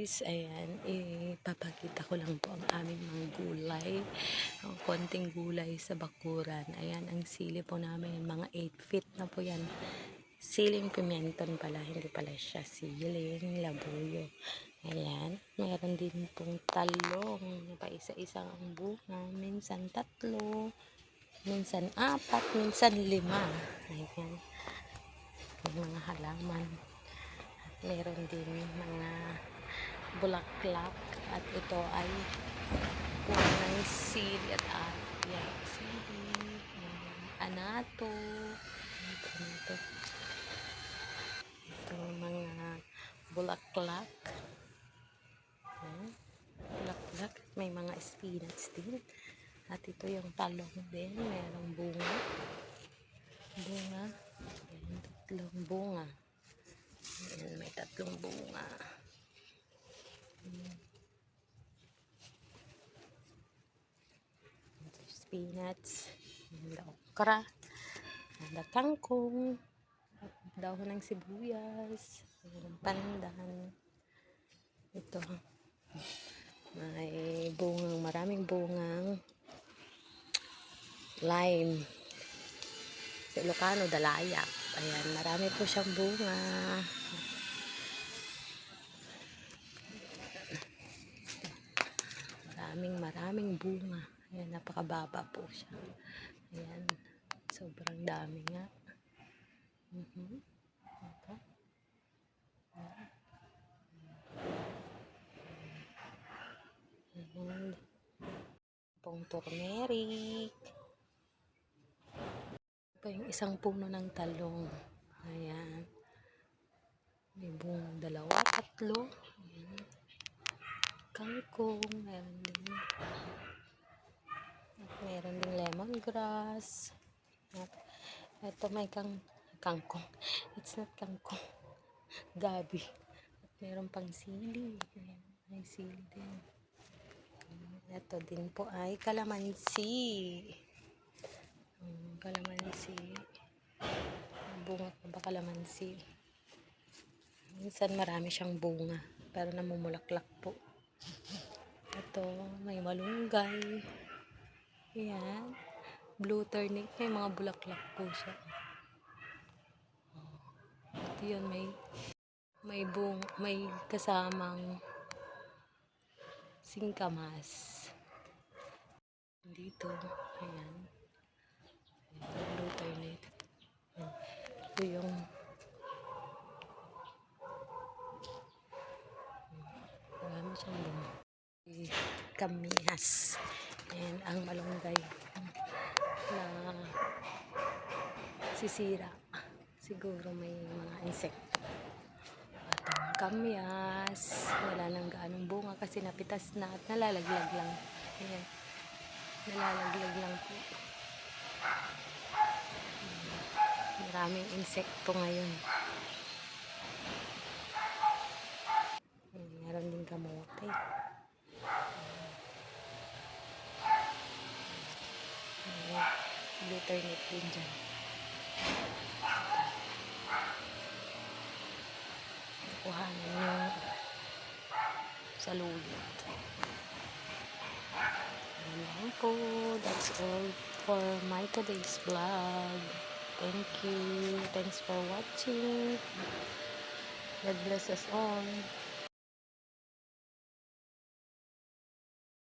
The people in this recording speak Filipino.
guys, ayan, ipapakita ko lang po ang aming mga gulay. Ang konting gulay sa bakuran. Ayan, ang sili po namin, mga 8 feet na po yan. Siling pimenton pala, hindi pala siya siling, labuyo. Ayan, meron din pong talong, pa isa-isa ang bunga, minsan tatlo, minsan apat, minsan lima. Ayan, yung mga halaman. Meron din mga bulaklak at ito ay puno ng sili at apya. Sili, ayan, anato, ito, ito. Mga bulaklak. Bulaklak. May mga spinach din. At ito yung talong din. Merong bunga. Bunga. Tatlong bunga. Ayan, may tatlong bunga. Ayan. Spinach. Ayan, okra. Ada kangkong. Dahon ng sibuyas. Ayan, pandan. Ito. May bungang, maraming bungang lime. Sa Ilocano, dalayak. Ayan, marami po siyang bunga. Maraming maraming bunga. Ayan, napakababa po siya. Ayan, sobrang dami nga. Mhm. Ito. Ayan. Pong turmeric. Pa yung isang puno ng talong. Ayan. May bungang dalawa, tatlo. Ayan. Kangkong. Meron din. Meron din lemongrass. At ito may kang kangkong. It's not kangkong. Gabi. At meron pang sili. Ayan. May sili din. Ito din po ay kalamansi. Um, kalamansi. Bunga pa ba kalamansi? Minsan marami siyang bunga. Pero namumulaklak po. Ito, may malunggay. Ayan. Blue turnip. May mga bulaklak po siya. Ito yun, may may bung, may kasamang singkamas. Dito, ayan. Blue turnip. Ito yung marami siyang. Kamihas. Ayan, ang malunggay na sisira. Siguro may mga insekto. At ang kamyas, wala nang gaanong bunga kasi napitas na at nalalaglag lang. Ayan. Nalalaglag lang po. Maraming insekto ngayon. Ayan, meron din kamote. Ayan. Turnip din dyan. kuhanan yung saluyot. Ayan po. That's all for my today's vlog. Thank you. Thanks for watching. God bless us all.